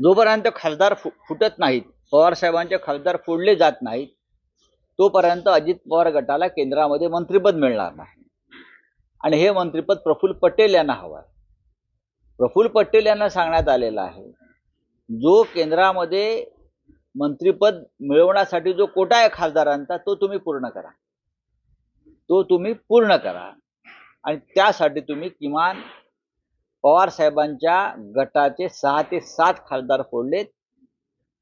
जोपर्यंत खासदार फु फुटत नाहीत पवारसाहेबांचे खासदार फोडले जात नाहीत तोपर्यंत अजित पवार गटाला केंद्रामध्ये मंत्रिपद मिळणार नाही. आणि हे मंत्रिपद प्रफुल्ल पटेल यांना हवं आहे. प्रफुल्ल पटेल यांना सांगण्यात आलेलं आहे जो केंद्रामध्ये मंत्रिपद मिळवण्यासाठी जो कोटा आहे खासदारांचा तो तुम्ही पूर्ण करा. तो तुम्ही पूर्ण करा. आणि त्यासाठी तुम्ही किमान पवार साहेबांच्या गटाचे सहा ते सात खासदार फोडलेत.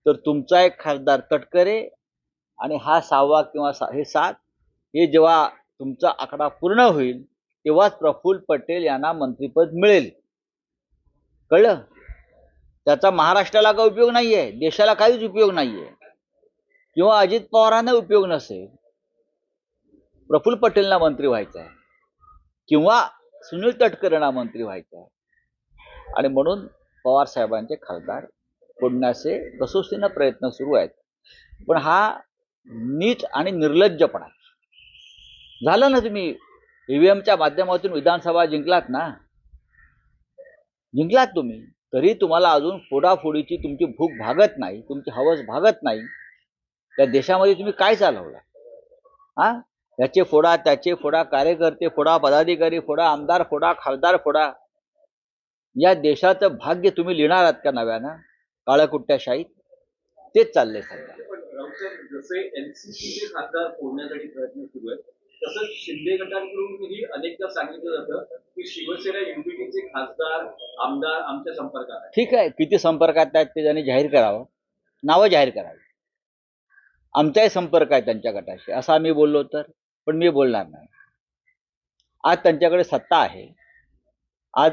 तर तुमचा एक खासदार तटकरे आणि हा सहावा किंवा सा हे सात हे जेव्हा तुमचा आकडा पूर्ण होईल तेव्हाच प्रफुल्ल पटेल यांना मंत्रिपद मिळेल. कळलं? त्याचा महाराष्ट्राला काही उपयोग नाही आहे देशाला काहीच उपयोग नाही आहे किंवा अजित पवारांना उपयोग नसेल. प्रफुल्ल पटेलना मंत्री व्हायचं आहे किंवा सुनील तटकरेंना मंत्री व्हायचं आहे आणि म्हणून पवार साहेबांचे खासदार फोडण्याचे कसोशीनं प्रयत्न सुरू आहेत. पण हा नीच आणि निर्लज्जपणा झालं ना तुम्ही ईव्हीएमच्या माध्यमातून विधानसभा जिंकलात ना? जिंकलात तुम्ही. तरी तुम्हाला अजून फोडाफोडीची तुमची भूक भागत नाही तुमची हवस भागत नाही. त्या देशामध्ये तुम्ही काय चालवला? हा? याचे फोडा त्याचे फोडा कार्यकर्ते फोडा पदाधिकारी फोडा आमदार फोडा खासदार फोडा. या देशाचं भाग्य तुम्ही लिहिणार आहात का नव्यानं? काळकुट्ट्याशाहीत तेच चाललंय सध्या. जसे एनसीसीचे खासदार फोडण्यासाठी प्रयत्न सुरू आहेत तसंच शिंदे गटाकडूनही अनेकदा सांगितलं जातं की शिवसेना खासदार आमदार आमच्या संपर्कात आहेत. ठीक आहे किती संपर्कात आहेत ते त्यांनी जाहीर करावं. नावं जाहीर करावी. आमचाही संपर्क आहे त्यांच्या गटाशी. असं आम्ही बोललो तर पण मी बोलणार नाही. आज त्यांच्याकडे सत्ता आहे. आज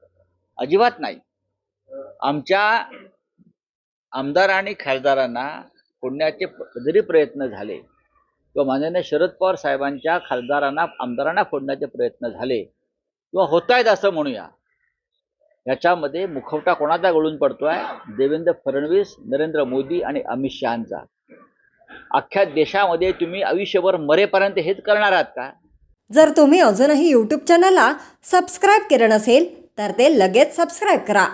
अजिबात नाही. आमच्या आमदार आणि खासदारांना फोडण्याचे जरी प्रयत्न झाले किंवा माननीय शरद पवार साहेबांच्या खासदारांना आमदारांना फोडण्याचे प्रयत्न झाले किंवा होत आहेत असं म्हणूया याच्यामध्ये मुखवटा कोणाचा गळून पडतोय? देवेंद्र फडणवीस नरेंद्र मोदी आणि अमित शहाचा. अख्ख्या देशामध्ये तुम्ही आयुष्यभर मरेपर्यंत हेच करणार आहात का? जर तुम्ही अजूनही यूट्यूब चॅनलला सबस्क्राईब केलं नसेल तर ते लगेच सबस्क्राईब करा.